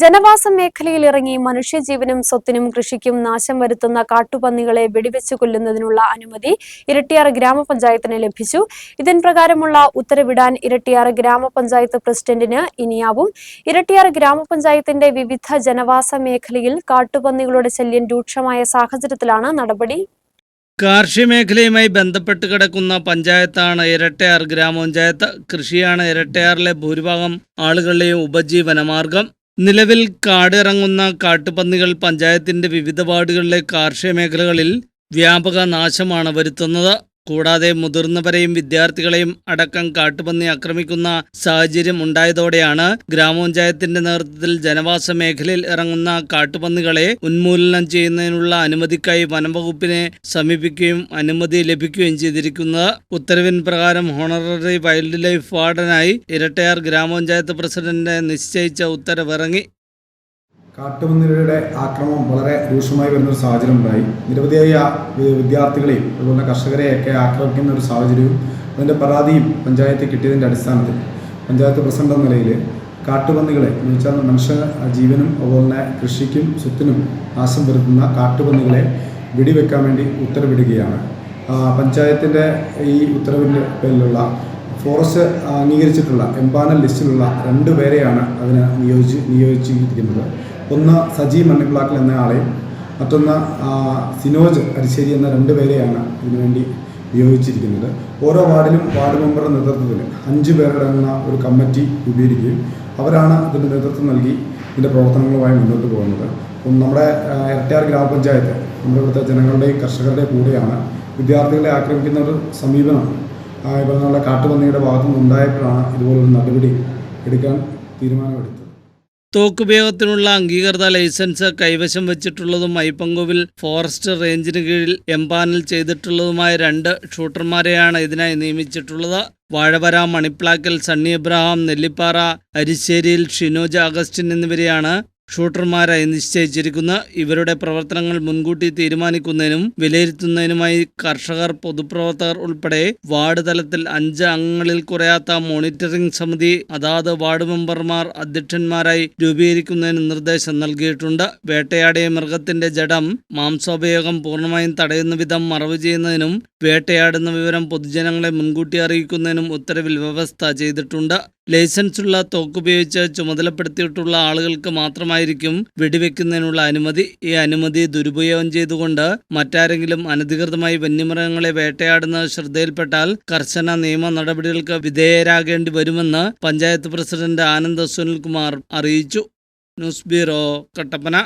ജനവാസ മേഖലയിൽ ഇറങ്ങി മനുഷ്യജീവനും സ്വത്തിനും കൃഷിക്കും നാശം വരുത്തുന്ന കാട്ടുപന്നികളെ വെടിവെച്ചു കൊല്ലുന്നതിനുള്ള അനുമതി ഇരട്ടിയാർ ഗ്രാമപഞ്ചായത്തിന് ലഭിച്ചു. ഇതിൻ പ്രകാരമുള്ള ഉത്തരവിടാൻ ഇരട്ടിയാർ ഗ്രാമപഞ്ചായത്ത് പ്രസിഡന്റിന് ഇനിയാവും. ഇരട്ടിയാർ ഗ്രാമപഞ്ചായത്തിന്റെ വിവിധ ജനവാസ മേഖലയിൽ കാട്ടുപന്നികളുടെ ശല്യം രൂക്ഷമായ സാഹചര്യത്തിലാണ് നടപടി. കാർഷിക മേഖലയുമായി ബന്ധപ്പെട്ട് കിടക്കുന്ന പഞ്ചായത്താണ് ഇരട്ടയാർ ഗ്രാമപഞ്ചായത്ത്. കൃഷിയാണ് ഇരട്ടയാറിലെ ഭൂരിഭാഗം ആളുകളുടെയും ഉപജീവനമാർഗം. നിലവിൽ കാടിറങ്ങുന്ന കാട്ടുപന്നികൾ പഞ്ചായത്തിന്റെ വിവിധ വാർഡുകളിലെ കാർഷിക മേഖലകളിൽ വ്യാപക നാശമാണ് വരുത്തുന്നത്. കൂടാതെ മുതിർന്നവരെയും വിദ്യാർത്ഥികളെയും അടക്കം കാട്ടുപന്നി ആക്രമിക്കുന്ന സാഹചര്യം ഉണ്ടായതോടെയാണ് ഗ്രാമപഞ്ചായത്തിന്റെ നേതൃത്വത്തിൽ ജനവാസ മേഖലയിൽ ഇറങ്ങുന്ന കാട്ടുപന്നികളെ ഉന്മൂലനം ചെയ്യുന്നതിനുള്ള അനുമതിക്കായി വനംവകുപ്പിനെ സമീപിക്കുകയും അനുമതി ലഭിക്കുകയും ചെയ്തിരിക്കുന്നത് ഉത്തരവിൻ പ്രകാരം ഹോണററി വൈൽഡ് ലൈഫ് വാർഡനായി ഇരട്ടയാർ ഗ്രാമപഞ്ചായത്ത് പ്രസിഡന്റ് നിശ്ചയിച്ച ഉത്തരവിറങ്ങി. കാട്ടുപന്നികളുടെ ആക്രമണം വളരെ രൂക്ഷമായി വരുന്ന ഒരു സാഹചര്യം ഉണ്ടായി നിരവധിയായ വിദ്യാർത്ഥികളെയും അതുപോലെ കർഷകരെയൊക്കെ ആക്രമിക്കുന്ന ഒരു സാഹചര്യവും അതിന്റെ പരാതിയും പഞ്ചായത്ത് കിട്ടിയതിന്റെ അടിസ്ഥാനത്തിൽ. പഞ്ചായത്ത് പ്രസിഡന്റ് എന്ന നിലയിൽ കാട്ടുപന്നികളെ എന്ന് വെച്ചാൽ മനുഷ്യ ജീവനും അതുപോലെ തന്നെ കൃഷിക്കും സ്വത്തിനും നാശം വരുത്തുന്ന കാട്ടുപന്നികളെ വെടിവെക്കാൻ വേണ്ടി ഉത്തരവിടുകയാണ്. പഞ്ചായത്തിന്റെ ഈ ഉത്തരവിന്റെ പേരിലുള്ള ഫോറസ്റ്റ് അംഗീകരിച്ചിട്ടുള്ള എംപാനൽ ലിസ്റ്റിലുള്ള രണ്ട് പേരെയാണ് അതിന് നിയോജി നിയോഗിച്ചിരിക്കുന്നത്. ഒന്ന് സജി മണ്ണിപ്ലാക്കൽ എന്നയാളെയും മറ്റൊന്ന് സിനോജ് അരിശ്ശേരി എന്ന രണ്ട് പേരെയാണ് ഇതിനുവേണ്ടി നിയോഗിച്ചിരിക്കുന്നത്. ഓരോ വാർഡിലും വാർഡ് മെമ്പറുടെ നേതൃത്വത്തിൽ അഞ്ച് പേരടങ്ങുന്ന ഒരു കമ്മിറ്റി രൂപീകരിക്കുകയും അവരാണ് ഇതിന്റെ നേതൃത്വം നൽകി ഇതിന്റെ പ്രവർത്തനങ്ങളുമായി മുന്നോട്ട് പോകുന്നത്. അപ്പം നമ്മുടെ ഇരട്ടിയാർ ഗ്രാമപഞ്ചായത്ത് നമ്മുടെ ഇവിടുത്തെ ജനങ്ങളുടെയും കർഷകരുടെയും കൂടെയാണ് വിദ്യാർത്ഥികളെ ആക്രമിക്കുന്ന ഒരു സമീപനം ഇപ്പോൾ നമ്മുടെ കാട്ടുപന്നിയുടെ ഭാഗത്തുനിന്ന് ഉണ്ടായപ്പോഴാണ് ഇതുപോലൊരു നടപടി എടുക്കാൻ തീരുമാനമെടുത്തത്. തോക്കുപയോഗത്തിനുള്ള അംഗീകൃത ലൈസൻസ് കൈവശം വെച്ചിട്ടുള്ളതും മൈപ്പങ്കോവിൽ ഫോറസ്റ്റ് റേഞ്ചിന് കീഴിൽ എംപാനൽ ചെയ്തിട്ടുള്ളതുമായ രണ്ട് ഷൂട്ടർമാരെയാണ് ഇതിനായി നിയമിച്ചിട്ടുള്ളത്. വാഴവര മണിപ്ലാക്കൽ സണ്ണി എബ്രഹാം നെല്ലിപ്പാറ അരിശ്ശേരിയിൽ ഷിനോജ് അഗസ്റ്റിൻ എന്നിവരെയാണ് ഷൂട്ടർമാരായി നിശ്ചയിച്ചിരിക്കുന്ന ഇവരുടെ പ്രവർത്തനങ്ങൾ മുൻകൂട്ടി തീരുമാനിക്കുന്നതിനും വിലയിരുത്തുന്നതിനുമായി കർഷകർ പൊതുപ്രവർത്തകർ ഉൾപ്പെടെ വാർഡ് തലത്തിൽ അഞ്ച് അംഗങ്ങളിൽ കുറയാത്ത മോണിറ്ററിംഗ് സമിതി അതാത് വാർഡ് മെമ്പർമാർ അധ്യക്ഷന്മാരായി രൂപീകരിക്കുന്നതിന് നിർദ്ദേശം നൽകിയിട്ടുണ്ട്. വേട്ടയാടിയ മൃഗത്തിന്റെ ജഡം മാംസോപയോഗം പൂർണമായും തടയുന്ന വിധം മറവ് ചെയ്യുന്നതിനും വേട്ടയാടുന്ന വിവരം പൊതുജനങ്ങളെ മുൻകൂട്ടി അറിയിക്കുന്നതിനും ഉത്തരവിൽ വ്യവസ്ഥ ചെയ്തിട്ടുണ്ട്. ലൈസൻസ് ഉള്ള തോക്കുപയോഗിച്ച് ചുമതലപ്പെടുത്തിയിട്ടുള്ള ആളുകൾക്ക് മാത്രമായിരിക്കും വെടിവെക്കുന്നതിനുള്ള അനുമതി. ഈ അനുമതി ദുരുപയോഗം ചെയ്തുകൊണ്ട് മറ്റാരെങ്കിലും അനധികൃതമായി വന്യമൃഗങ്ങളെ വേട്ടയാടുന്നത് ശ്രദ്ധയിൽപ്പെട്ടാൽ കർശന നിയമ നടപടികൾക്ക് വിധേയരാകേണ്ടി വരുമെന്ന് പഞ്ചായത്ത് പ്രസിഡന്റ് ആനന്ദ് സുനിൽകുമാർ അറിയിച്ചു. News bureau Kattappana.